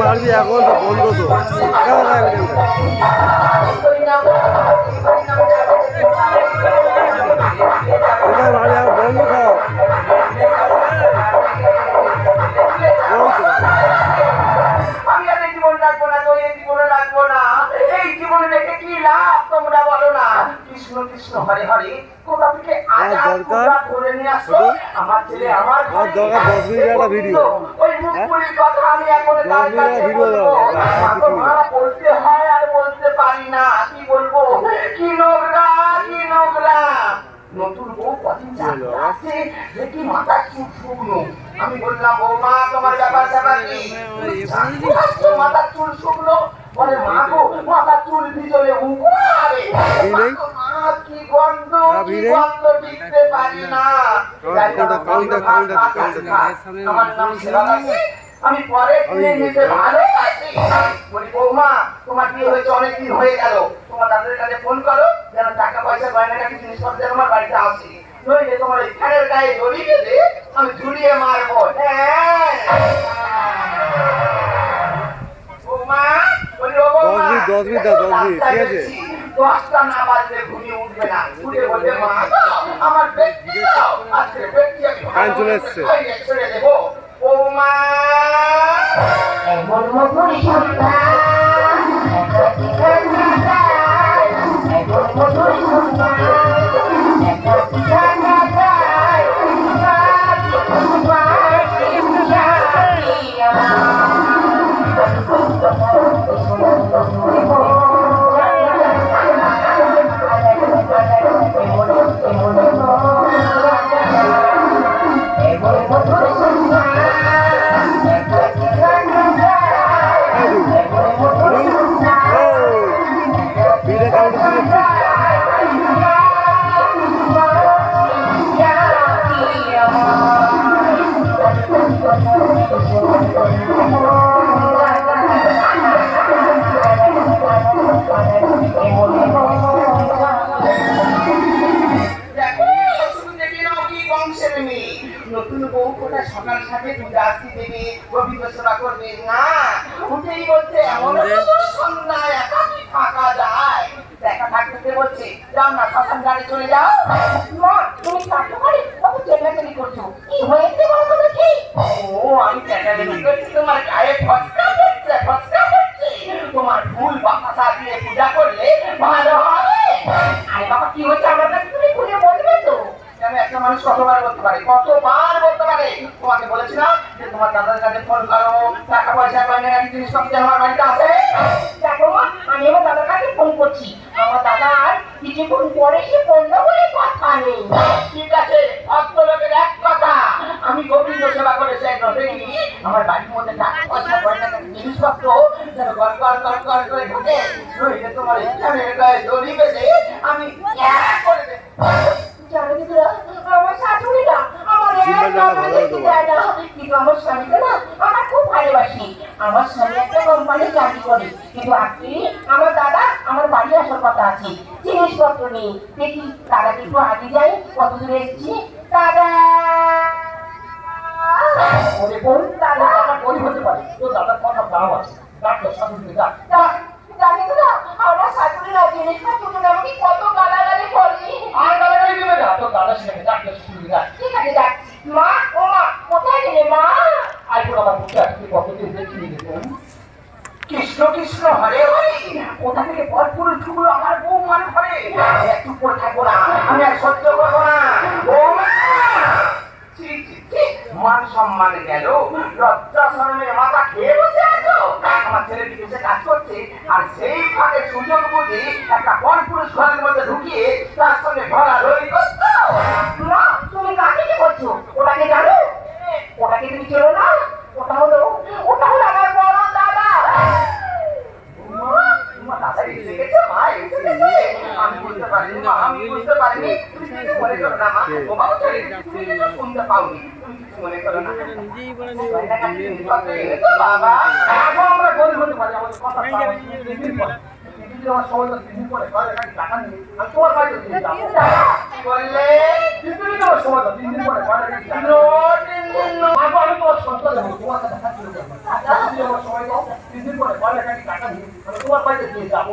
মারবি এখন বন্ধ তো। কেমন দশ মিনিট একটা ভিডিও। হ্যাঁ দশ মিনিট ভিডিও দরকার, আর মা কিছু গো, না। মা বলতে হয় আর বলতে পারি না কি বলব কি নোংরা কি নোংরা নতুন বউ কদিন যাবে আছে দেখি মাথা চুপ শুকনো আমি বললাম বৌমা তোমার ব্যাপার স্যাপার কি তো মাথার চুল শুকনো বলে মা গো মাথার চুল ভিতরে উপারে ভি নেই? মা কি গন্ধ হ্যাঁ, ভি কি নেই? গন্ধ টিকতে পারি না কাউন্টার, কাউন্টার, কাউন্টার, আমি পরে কিনে নিতে ভালো আছি। বলি বৌমা তোমার বিয়ে হয়েছে অনেকদিন হয়ে গেল। তোমার দাদার কাছে ফোন করো যেন টাকা পয়সা গয়নাগাটি জিনিসপত্র যেন আমার বাড়িতে আসে। নইলে তোমার এই ফ্যানের গায়ে দড়ি বেঁধে আমি ঝুলিয়ে মারবো। হ্যাঁ। বৌমা বলি ও বৌমা, দশ মিনিট, দশ মিনিট, ঠিক আছে? দশটা না বাজলে ঘুমিয়ে উঠবে না। উঠে বলবে মা আমার ব্যক্তি আজকে ব্যক্তি আমি চলে এসছে। ছেড়ে দেবো বৌমা এমন মধুর সন্তান না। উঠেই বলছে এমন সন্ধ্যায় একা কি যায়? দেখা থাকতে বলছে যাও না শ্মশান গাড়ি চলে যাও। মা তুমি কাটো করে কত চেল্লাচেলি করছ? কি হয়েছে বলতো দেখি। ও আমি করছি তোমার গায়ে ফসকা পড়ছে ফসকা পড়ছে। তোমার ফুল বাতাসা দিয়ে পূজা করলে ভালো হবে। আরে বাবা কি হয়েছে? আমার কাছে তুমি খুলে বলবে তো। কেন একটা মানুষ কতবার বলতে পারে? কতবার বলতে পারে? তোমাকে বলেছি না যে তোমার দাদার কাছে ফোন করো। টাকা পয়সা গয়না গাড়ি জিনিসপত্র যেন আমার বাড়িতে আসে দেখো, আমি আমার দাদার কাছে ফোন করছি। আমার দাদা কিছুক্ষণ পরে সে বলল বলে কথা নেই। ঠিক আছে ভক্ত লোকের এক কথা। আমি গোবিন্দ সেবা করে চাই দেখি। আমার বাড়ির মধ্যে টাকা পয়সা গাড়ি জিনিসপত্র যেন গড় গড় গড় গড় করে ঢোকে নইলে তোমার ইচ্ছা ইচ্ছানের গায়ে বেঁধে আমি এক করে দেব। জানো কি আমার শাশুড়ি না আমার না। না খুব ভালোবাসি। স্বামী একটা কোম্পানি চাকরি করে। কিন্তু আজকে দাদা আমার বাড়ি আসার কথা আছে। জিনিসপত্র নেই। দেখি দাদাকে একটু আগে যাই কত দূরে এসেছি? দাদা! ওরে বোন দাদা আমার গরিব হতে পারে। তো দাদার কথা দাম আছে ডাক্তার শাশুড়ি ডাক দা- জানি তো না আমার শাশুড়ি না জিনিসপত্র জন্য আমাকে কত গালাগালি করে। আর গালাগালি দিবে না? তো দাদা সেখানে ডাক্তার ডাক ঠিক আছে যাচ্ছি। মা ও মা কোথায় গেলে মা? আর আমার মুখে আজকে কতদিন কৃষ্ণ কৃষ্ণ হরে হরে। কোথা থেকে ঢুকলো আমার বউ মান ঘরে একটু পরে থাকব না। আমি আর সহ্য করব না। ছি, ছি, মান সম্মান গেল। লজ্জা শরমের মাথা খেয়ে বসে আছো। আমার ছেলে বিদেশে কাজ করছে আর সেই ফাঁকে সুযোগ বুঝে একটা পরপুরুষ ঘরের মধ্যে ঢুকিয়ে তার সঙ্গে ভরা রই করতো মা করছ ওটাকে জানো ওটাকে তুমি চেনো না ওটা হলো ওটা হলো আমার বড় দাদা। আমি বুঝতে পারিনি, আমি বুঝতে পারিনি। তুমি কিছু মনে করো না, মা। ও বাবা, চলে গেছে, তুমি কিছু শুনতে পাওনি। তুমি কিছু মনে করো না। বাবা? এখন আমরা গরিব হতে পারি, আমাদের কথা তোমার বাড়িতে বললে তোমার টাকা দিয়ে দেবো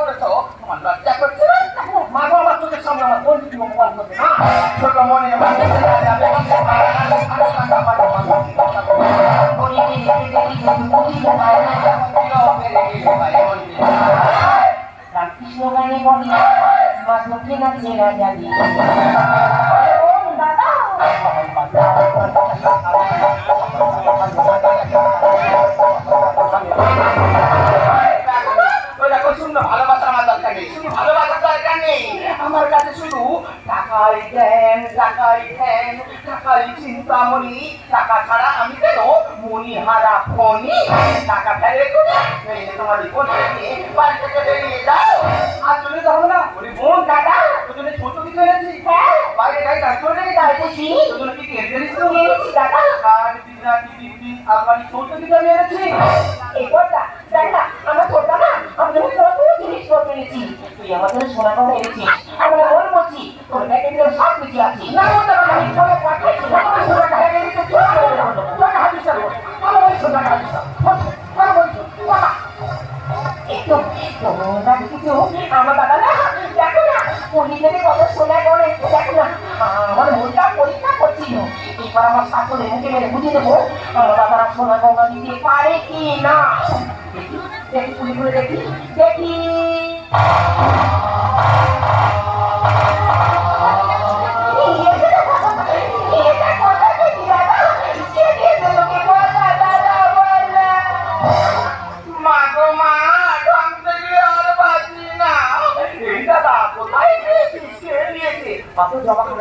বলি মা চোখে না চেনা যাবি আমার কাছে শুধু টাকাই জ্ঞান টাকাই ধ্যান টাকাই চিন্তামণি, টাকা ছাড়া আমি কেন মনি হারা ফনি টাকা ফেলে করে তোমার জীবন থেকে বাড়ি থেকে বেরিয়ে যাও। আর চলে যাব না ওরে বোন দাদা তোদের ছোট কিছু এনেছি হ্যাঁ বাইরে দাঁড় করে রেখে যাই। বুঝি তোদের কি আর দিদা দিদি দিদি আলমারি ছোট কিছু আমি এনেছি? এই কথা দেখ না আমার ছোট না আমি জিনিসপত্র এনেছি। তুই আমার জন্য সোনা কথা এনেছিস। আমরা করছি তোর ব্যাগে সব কিছু আছে। না ওটা আমি তোকে পাঠাইছি না আমি সোনা টাকা দিয়ে দিতে চলে যাব টাকা হাতিস না ভালো ওই সোনা টাকা হাতিস না ভালো বলছো বাবা একটু আমার দাদা না, দেখো না পরিবারে কত সোনা করে দেখো না, আমার মনটা পরীক্ষা করছিল। এবার আমার শাশুড়ি মুখে মেরে বুঝিয়ে দেবো, আমার দাদারা সোনা গঙ্গা পারে কি না? দেখি দেখি দেখি দেখি।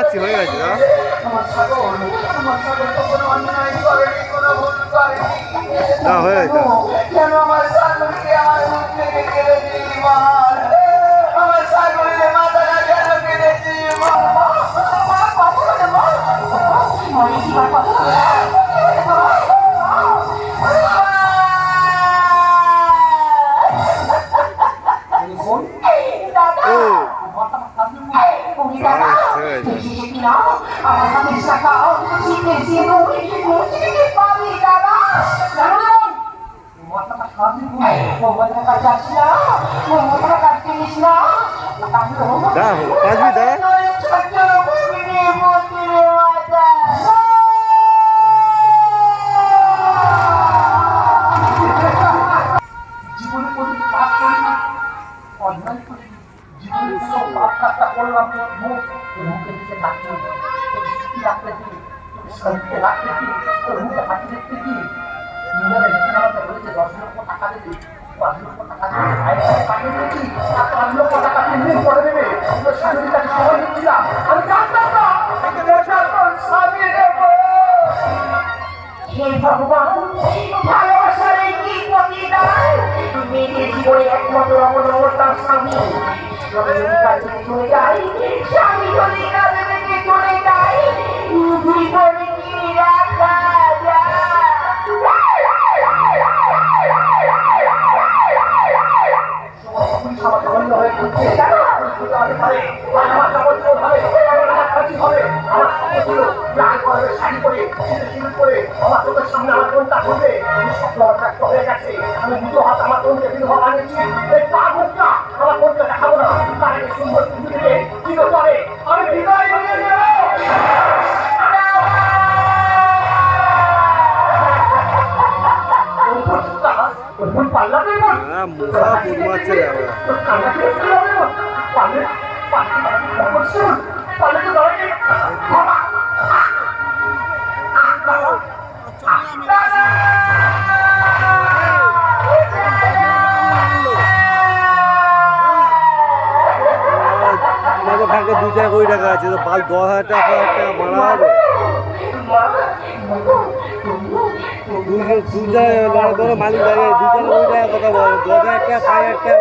যাচ্ছি হয়ে গেছে দাঁড়া হয়ে গেছে। তোর মুখের দিকে তাকিয়ে কি রাখতে কি তোর মুখে দেখতে কি বলেছে টাকা দিবি জীবনে একমাত্র অবলম্বন তার স্বামী চলে যায় স্বামী যদি কাজ চলে যায় জীবনে শাড়ি পরে সিঁদুর সিঁদুর আমার চোখের সামনে আমার বোনটা এই স্বপ্ন আমার ব্যক্ত হয়ে গেছে আমি দুটো হাত আমার বোনকে বিধবা বানিয়েছি এই পা মুখটা আমার বোনকে দেখাবো না তার আগে সুন্দর পৃথিবীতে কি চলে আমি বিদায় হ্যাঁ মশা ফুট আমাদের চার কোটি টাকা আছে তো পাঁচ দশ হাজার টাকা হবে দু চার লড়া দাঁড়িয়ে, দু চার কোটি টাকা কথা বলো দশ হাজার টাকা টাকা